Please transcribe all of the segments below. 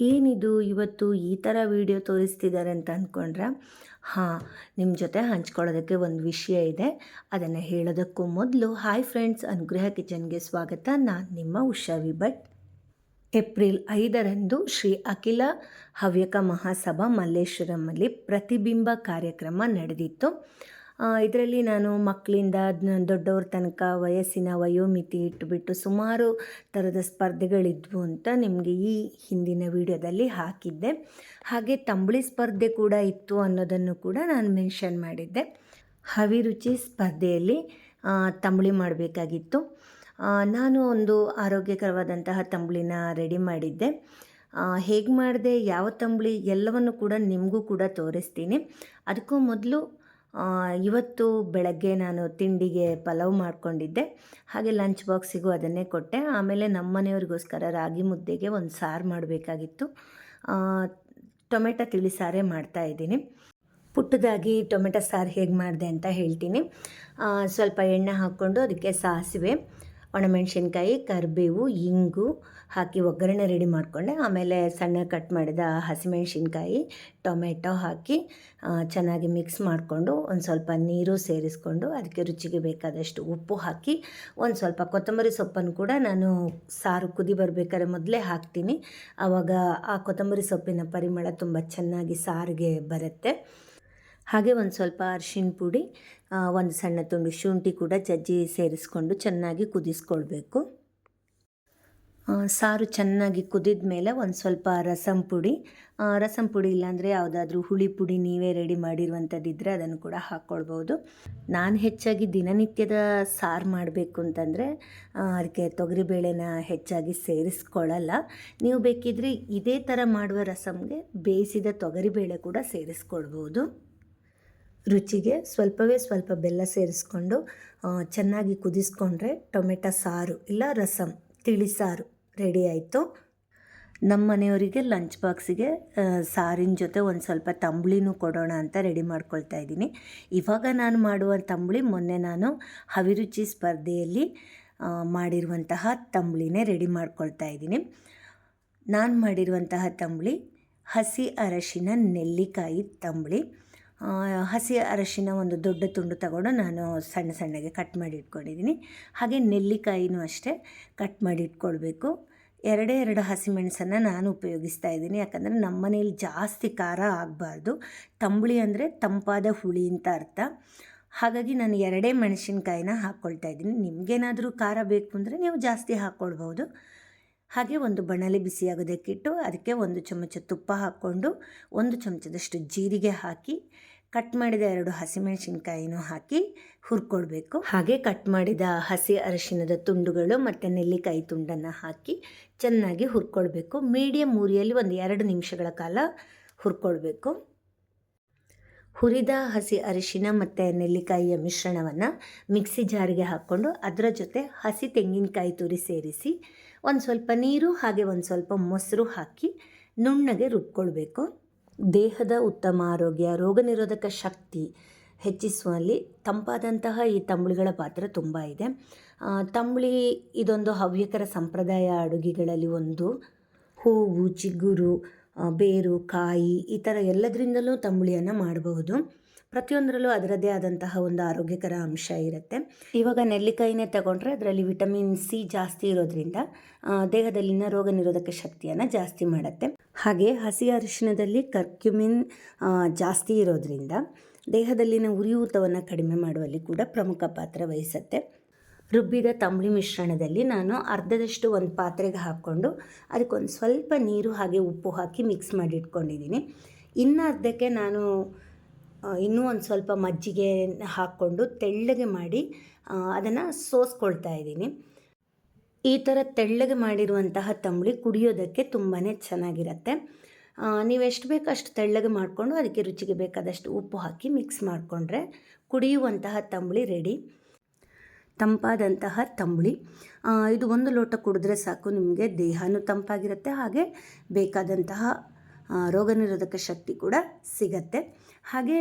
ಏನಿದು ಇವತ್ತು ಈ ಥರ ವಿಡಿಯೋ ತೋರಿಸ್ತಿದ್ದಾರೆ ಅಂತ ಅಂದ್ಕೊಂಡ್ರೆ, ಹಾಂ ನಿಮ್ಮ ಜೊತೆ ಹಂಚ್ಕೊಳ್ಳೋದಕ್ಕೆ ಒಂದು ವಿಷಯ ಇದೆ. ಅದನ್ನು ಹೇಳೋದಕ್ಕೂ ಮೊದಲು ಹಾಯ್ ಫ್ರೆಂಡ್ಸ್, ಅನುಗ್ರಹ ಕಿಚನ್ಗೆ ಸ್ವಾಗತ. ನಾನು ನಿಮ್ಮ ಉಷಾ ವಿಭಟ್. ಏಪ್ರಿಲ್ ಐದರಂದು ಶ್ರೀ ಅಖಿಲ ಹವ್ಯಕ ಮಹಾಸಭಾ ಮಲ್ಲೇಶ್ವರಮಲ್ಲಿ ಪ್ರತಿಬಿಂಬ ಕಾರ್ಯಕ್ರಮ ನಡೆದಿತ್ತು. ಇದರಲ್ಲಿ ನಾನು ಮಕ್ಕಳಿಂದ ದೊಡ್ಡವ್ರ ತನಕ ವಯಸ್ಸಿನ ವಯೋಮಿತಿ ಇಟ್ಟುಬಿಟ್ಟು ಸುಮಾರು ಥರದ ಸ್ಪರ್ಧೆಗಳಿದ್ವು ಅಂತ ನಿಮಗೆ ಈ ಹಿಂದಿನ ವಿಡಿಯೋದಲ್ಲಿ ಹಾಕಿದ್ದೆ. ಹಾಗೆ ತಂಬಳಿ ಸ್ಪರ್ಧೆ ಕೂಡ ಇತ್ತು ಅನ್ನೋದನ್ನು ಕೂಡ ನಾನು ಮೆನ್ಷನ್ ಮಾಡಿದ್ದೆ. ಹವಿರುಚಿ ಸ್ಪರ್ಧೆಯಲ್ಲಿ ತಂಬಳಿ ಮಾಡಬೇಕಾಗಿತ್ತು. ನಾನು ಒಂದು ಆರೋಗ್ಯಕರವಾದಂತಹ ತಂಬಳಿನ ರೆಡಿ ಮಾಡಿದ್ದೆ. ಹೇಗೆ ಮಾಡಿದೆ, ಯಾವ ತಂಬಳಿ ಎಲ್ಲವನ್ನು ಕೂಡ ನಿಮಗೂ ಕೂಡ ತೋರಿಸ್ತೀನಿ. ಅದಕ್ಕೂ ಮೊದಲು ಇವತ್ತು ಬೆಳಗ್ಗೆ ನಾನು ತಿಂಡಿಗೆ ಪಲಾವ್ ಮಾಡಿಕೊಂಡಿದ್ದೆ. ಹಾಗೆ ಲಂಚ್ ಬಾಕ್ಸಿಗೂ ಅದನ್ನೇ ಕೊಟ್ಟೆ. ಆಮೇಲೆ ನಮ್ಮ ಮನೆಯವ್ರಿಗೋಸ್ಕರ ರಾಗಿ ಮುದ್ದೆಗೆ ಒಂದು ಸಾರು ಮಾಡಬೇಕಾಗಿತ್ತು. ಟೊಮೆಟೊ ತಿಳಿ ಸಾರೇ ಮಾಡ್ತಾಯಿದ್ದೀನಿ ಪುಟ್ಟದಾಗಿ ಟೊಮೆಟೊ ಸಾರು ಹೇಗೆ ಮಾಡಿದೆ ಅಂತ ಹೇಳ್ತೀನಿ. ಸ್ವಲ್ಪ ಎಣ್ಣೆ ಹಾಕ್ಕೊಂಡು ಅದಕ್ಕೆ ಸಾಸಿವೆ ಒಣಮೆಣಸಿನ್ಕಾಯಿ, ಕರಿಬೇವು, ಇಂಗು ಹಾಕಿ ಒಗ್ಗರಣೆ ರೆಡಿ ಮಾಡಿಕೊಂಡೆ. ಆಮೇಲೆ ಸಣ್ಣ ಕಟ್ ಮಾಡಿದ ಹಸಿಮೆಣಸಿನ್ಕಾಯಿ, ಟೊಮೆಟೊ ಹಾಕಿ ಚೆನ್ನಾಗಿ ಮಿಕ್ಸ್ ಮಾಡಿಕೊಂಡು ಒಂದು ಸ್ವಲ್ಪ ನೀರು ಸೇರಿಸ್ಕೊಂಡು ಅದಕ್ಕೆ ರುಚಿಗೆ ಬೇಕಾದಷ್ಟು ಉಪ್ಪು ಹಾಕಿ ಒಂದು ಸ್ವಲ್ಪ ಕೊತ್ತಂಬರಿ ಸೊಪ್ಪನ್ನು ಕೂಡ ನಾನು ಸಾರು ಕುದಿ ಬರಬೇಕಾದ್ರೆ ಮೊದಲೇ ಹಾಕ್ತೀನಿ. ಆವಾಗ ಆ ಕೊತ್ತಂಬರಿ ಸೊಪ್ಪಿನ ಪರಿಮಳ ತುಂಬ ಚೆನ್ನಾಗಿ ಸಾರಿಗೆ ಬರುತ್ತೆ. ಹಾಗೆ ಒಂದು ಸ್ವಲ್ಪ ಅರಿಶಿನ ಪುಡಿ ಒಂದು ಸಣ್ಣ ತುಂಡು ಶುಂಠಿ ಕೂಡ ಜಜ್ಜಿ ಸೇರಿಸ್ಕೊಂಡು ಚೆನ್ನಾಗಿ ಕುದಿಸ್ಕೊಳ್ಬೇಕು. ಸಾರು ಚೆನ್ನಾಗಿ ಕುದಿದ ಮೇಲೆ ಒಂದು ಸ್ವಲ್ಪ ರಸಂ ಪುಡಿ ರಸಂ ಪುಡಿ ಇಲ್ಲಾಂದರೆ ಯಾವುದಾದ್ರೂ ಹುಳಿ ಪುಡಿ ನೀವೇ ರೆಡಿ ಮಾಡಿರುವಂಥದ್ದಿದ್ದರೆ ಅದನ್ನು ಕೂಡ ಹಾಕ್ಕೊಳ್ಬೋದು. ನಾನು ಹೆಚ್ಚಾಗಿ ದಿನನಿತ್ಯದ ಸಾರು ಮಾಡಬೇಕು ಅಂತಂದರೆ ಅದಕ್ಕೆ ತೊಗರಿಬೇಳೆನ ಹೆಚ್ಚಾಗಿ ಸೇರಿಸ್ಕೊಳ್ಳಲ್ಲ ನೀವು ಬೇಕಿದ್ರೆ ಇದೇ ಥರ ಮಾಡುವ ರಸಮ್ಗೆ ಬೇಯಿಸಿದ ತೊಗರಿಬೇಳೆ ಕೂಡ ಸೇರಿಸ್ಕೊಳ್ಬೋದು. ರುಚಿಗೆ ಸ್ವಲ್ಪವೇ ಸ್ವಲ್ಪ ಬೆಲ್ಲ ಸೇರಿಸ್ಕೊಂಡು ಚೆನ್ನಾಗಿ ಕುದಿಸ್ಕೊಂಡ್ರೆ ಟೊಮೆಟೊ ಸಾರು ಇಲ್ಲ ರಸಮ್ ತಿಳಿ ಸಾರು ರೆಡಿ ಆಯಿತು. ನಮ್ಮ ಮನೆಯವರಿಗೆ ಲಂಚ್ ಬಾಕ್ಸಿಗೆ ಸಾರಿನ ಜೊತೆ ಒಂದು ಸ್ವಲ್ಪ ತಂಬಳಿನೂ ಕೊಡೋಣ ಅಂತ ರೆಡಿ ಮಾಡ್ಕೊಳ್ತಾ ಇದ್ದೀನಿ. ಇವಾಗ ನಾನು ಮಾಡುವ ತಂಬಳಿ ಮೊನ್ನೆ ನಾನು ಹವಿರುಚಿ ಸ್ಪರ್ಧೆಯಲ್ಲಿ ಮಾಡಿರುವಂತಹ ತಂಬಳಿನೇ ರೆಡಿ ಮಾಡ್ಕೊಳ್ತಾ ಇದ್ದೀನಿ. ನಾನು ಮಾಡಿರುವಂತಹ ತಂಬಳಿ ಹಸಿ ಅರಶಿನ, ನೆಲ್ಲಿಕಾಯಿ ತಂಬಳಿ. ಹಸಿ ಅರಶಿನ ಒಂದು ದೊಡ್ಡ ತುಂಡು ತಗೊಂಡು ನಾನು ಸಣ್ಣ ಸಣ್ಣಗೆ ಕಟ್ ಮಾಡಿ ಇಟ್ಕೊಂಡಿದ್ದೀನಿ. ಹಾಗೆ ನೆಲ್ಲಿಕಾಯಿನೂ ಅಷ್ಟೇ ಕಟ್ ಮಾಡಿ ಇಟ್ಕೊಳ್ಬೇಕು. ಎರಡೇ ಎರಡು ಹಸಿಮೆಣಸನ್ನು ನಾನು ಉಪಯೋಗಿಸ್ತಾ ಇದ್ದೀನಿ. ಯಾಕಂದರೆ ನಮ್ಮ ಮನೇಲಿ ಜಾಸ್ತಿ ಖಾರ ಆಗಬಾರ್ದು. ತಂಬುಳಿ ಅಂದರೆ ತಂಪಾದ ಹುಳಿ ಅಂತ ಅರ್ಥ. ಹಾಗಾಗಿ ನಾನು ಎರಡೇ ಮೆಣಸಿನ್ಕಾಯಿನ ಹಾಕ್ಕೊಳ್ತಾ ಇದ್ದೀನಿ. ನಿಮಗೇನಾದರೂ ಖಾರ ಬೇಕು ಅಂದರೆ ನೀವು ಜಾಸ್ತಿ ಹಾಕ್ಕೊಳ್ಬೋದು ಹಾಗೆ ಒಂದು ಬಣಲೆ ಬಿಸಿಯಾಗೋದಕ್ಕಿಟ್ಟು ಅದಕ್ಕೆ ಒಂದು ಚಮಚ ತುಪ್ಪ ಹಾಕ್ಕೊಂಡು ಒಂದು ಚಮಚದಷ್ಟು ಜೀರಿಗೆ ಹಾಕಿ ಕಟ್ ಮಾಡಿದ ಎರಡು ಹಸಿಮೆಣಸಿನ್ಕಾಯಿನೂ ಹಾಕಿ ಹುರ್ಕೊಳ್ಬೇಕು ಹಾಗೆ ಕಟ್ ಮಾಡಿದ ಹಸಿ ಅರಿಶಿನದ ತುಂಡುಗಳು ಮತ್ತು ನೆಲ್ಲಿಕಾಯಿ ತುಂಡನ್ನು ಹಾಕಿ ಚೆನ್ನಾಗಿ ಹುರ್ಕೊಳ್ಬೇಕು ಮೀಡಿಯಮ್ ಊರಿಯಲ್ಲಿ ಒಂದು ಎರಡು ನಿಮಿಷಗಳ ಕಾಲ ಹುರ್ಕೊಳ್ಬೇಕು ಹುರಿದ ಹಸಿ ಅರಿಶಿನ ಮತ್ತು ನೆಲ್ಲಿಕಾಯಿಯ ಮಿಶ್ರಣವನ್ನು ಮಿಕ್ಸಿ ಜಾರಿಗೆ ಹಾಕ್ಕೊಂಡು ಅದರ ಜೊತೆ ಹಸಿ ತೆಂಗಿನಕಾಯಿ ತುರಿ ಸೇರಿಸಿ ಒಂದು ಸ್ವಲ್ಪ ನೀರು ಹಾಗೆ ಒಂದು ಸ್ವಲ್ಪ ಮೊಸರು ಹಾಕಿ ನುಣ್ಣಗೆ ರುಬ್ಕೊಳ್ಬೇಕು. ದೇಹದ ಉತ್ತಮ ಆರೋಗ್ಯ, ರೋಗ ನಿರೋಧಕ ಶಕ್ತಿ ಹೆಚ್ಚಿಸುವಲ್ಲಿ ತಂಪಾದಂತಹ ಈ ತಂಬುಳಿಗಳ ಪಾತ್ರ ತುಂಬ ಇದೆ. ತಂಬುಳಿ ಇದೊಂದು ಹವ್ಯಕರ ಸಂಪ್ರದಾಯ ಅಡುಗೆಗಳಲ್ಲಿ ಒಂದು. ಹೂವು, ಚಿಗುರು ಬೇರು, ಕಾಯಿ ಈ ಥರ ಎಲ್ಲದರಿಂದಲೂ ತಂಬುಳಿಯನ್ನು ಮಾಡಬಹುದು. ಪ್ರತಿಯೊಂದರಲ್ಲೂ ಅದರದ್ದೇ ಆದಂತಹ ಒಂದು ಆರೋಗ್ಯಕರ ಅಂಶ ಇರುತ್ತೆ. ಇವಾಗ ನೆಲ್ಲಿಕಾಯಿನೇ ತಗೊಂಡ್ರೆ ಅದರಲ್ಲಿ ವಿಟಮಿನ್ ಸಿ ಜಾಸ್ತಿ ಇರೋದ್ರಿಂದ ದೇಹದಲ್ಲಿನ ರೋಗ ನಿರೋಧಕ ಶಕ್ತಿಯನ್ನು ಜಾಸ್ತಿ ಮಾಡುತ್ತೆ. ಹಾಗೆ ಹಸಿ ಅರಿಶಿನದಲ್ಲಿ ಕರ್ಕ್ಯುಮಿನ್ ಜಾಸ್ತಿ ಇರೋದ್ರಿಂದ ದೇಹದಲ್ಲಿನ ಉರಿಯೂತವನ್ನು ಕಡಿಮೆ ಮಾಡುವಲ್ಲಿ ಕೂಡ ಪ್ರಮುಖ ಪಾತ್ರ ವಹಿಸುತ್ತೆ. ರುಬ್ಬಿದ ತಂಬಳಿ ಮಿಶ್ರಣದಲ್ಲಿ ನಾನು ಅರ್ಧದಷ್ಟು ಒಂದು ಪಾತ್ರೆಗೆ ಹಾಕ್ಕೊಂಡು ಅದಕ್ಕೊಂದು ಸ್ವಲ್ಪ ನೀರು ಹಾಗೆ ಉಪ್ಪು ಹಾಕಿ ಮಿಕ್ಸ್ ಮಾಡಿ ಇಟ್ಕೊಂಡಿದ್ದೀನಿ ಇನ್ನು ಅರ್ಧಕ್ಕೆ ನಾನು ಇನ್ನೂ ಒಂದು ಸ್ವಲ್ಪ ಮಜ್ಜಿಗೆ ಹಾಕ್ಕೊಂಡು ತೆಳ್ಳಗೆ ಮಾಡಿ ಅದನ್ನು ಸೋಸ್ಕೊಳ್ತಾ ಇದ್ದೀನಿ. ಈ ಥರ ತೆಳ್ಳಗೆ ಮಾಡಿರುವಂತಹ ತಂಬಳಿ ಕುಡಿಯೋದಕ್ಕೆ ತುಂಬಾ ಚೆನ್ನಾಗಿರುತ್ತೆ. ನೀವು ಎಷ್ಟು ಬೇಕು ಅಷ್ಟು ತೆಳ್ಳಗೆ ಮಾಡಿಕೊಂಡು ಅದಕ್ಕೆ ರುಚಿಗೆ ಬೇಕಾದಷ್ಟು ಉಪ್ಪು ಹಾಕಿ ಮಿಕ್ಸ್ ಮಾಡಿಕೊಂಡ್ರೆ ಕುಡಿಯುವಂತಹ ತಂಬಳಿ ರೆಡಿ. ತಂಪಾದಂತಹ ತಂಬುಳಿ. ಇದು ಒಂದು ಲೋಟ ಕುಡಿದ್ರೆ ಸಾಕು, ನಿಮಗೆ ದೇಹನೂ ತಂಪಾಗಿರುತ್ತೆ, ಹಾಗೆ ಬೇಕಾದಂತಹ ರೋಗ ನಿರೋಧಕ ಶಕ್ತಿ ಕೂಡ ಸಿಗತ್ತೆ. ಹಾಗೆ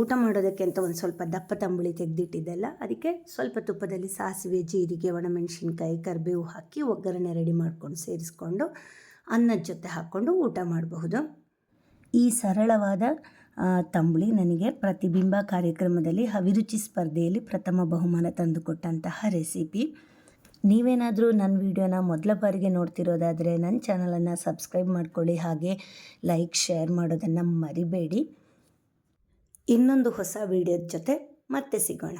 ಊಟ ಮಾಡೋದಕ್ಕೆ ಅಂತ ಒಂದು ಸ್ವಲ್ಪ ದಪ್ಪ ತಂಬುಳಿ ತೆಗೆದಿಟ್ಟಿದ್ದೆಲ್ಲ, ಅದಕ್ಕೆ ಸ್ವಲ್ಪ ತುಪ್ಪದಲ್ಲಿ ಸಾಸಿವೆ, ಜೀರಿಗೆ, ಒಣಮೆಣಸಿನ್ಕಾಯಿ, ಕರಿಬೇವು ಹಾಕಿ ಒಗ್ಗರಣೆ ರೆಡಿ ಮಾಡ್ಕೊಂಡು ಸೇರಿಸ್ಕೊಂಡು ಅನ್ನದ ಜೊತೆ ಹಾಕ್ಕೊಂಡು ಊಟ ಮಾಡಬಹುದು. ಈ ಸರಳವಾದ ತಂಬುಳಿ ನನಗೆ ಪ್ರತಿಬಿಂಬ ಕಾರ್ಯಕ್ರಮದಲ್ಲಿ ಅಭಿರುಚಿ ಸ್ಪರ್ಧೆಯಲ್ಲಿ ಪ್ರಥಮ ಬಹುಮಾನ ತಂದುಕೊಟ್ಟಂತಹ ರೆಸಿಪಿ. ನೀವೇನಾದರೂ ನನ್ನ ವಿಡಿಯೋನ ಮೊದಲ ಬಾರಿಗೆ ನೋಡ್ತಿರೋದಾದರೆ ನನ್ನ ಚಾನಲನ್ನು ಸಬ್ಸ್ಕ್ರೈಬ್ ಮಾಡ್ಕೊಳ್ಳಿ, ಹಾಗೆ ಲೈಕ್, ಶೇರ್ ಮಾಡೋದನ್ನು ಮರಿಬೇಡಿ. ಇನ್ನೊಂದು ಹೊಸ ವಿಡಿಯೋದ ಜೊತೆ ಮತ್ತೆ ಸಿಗೋಣ.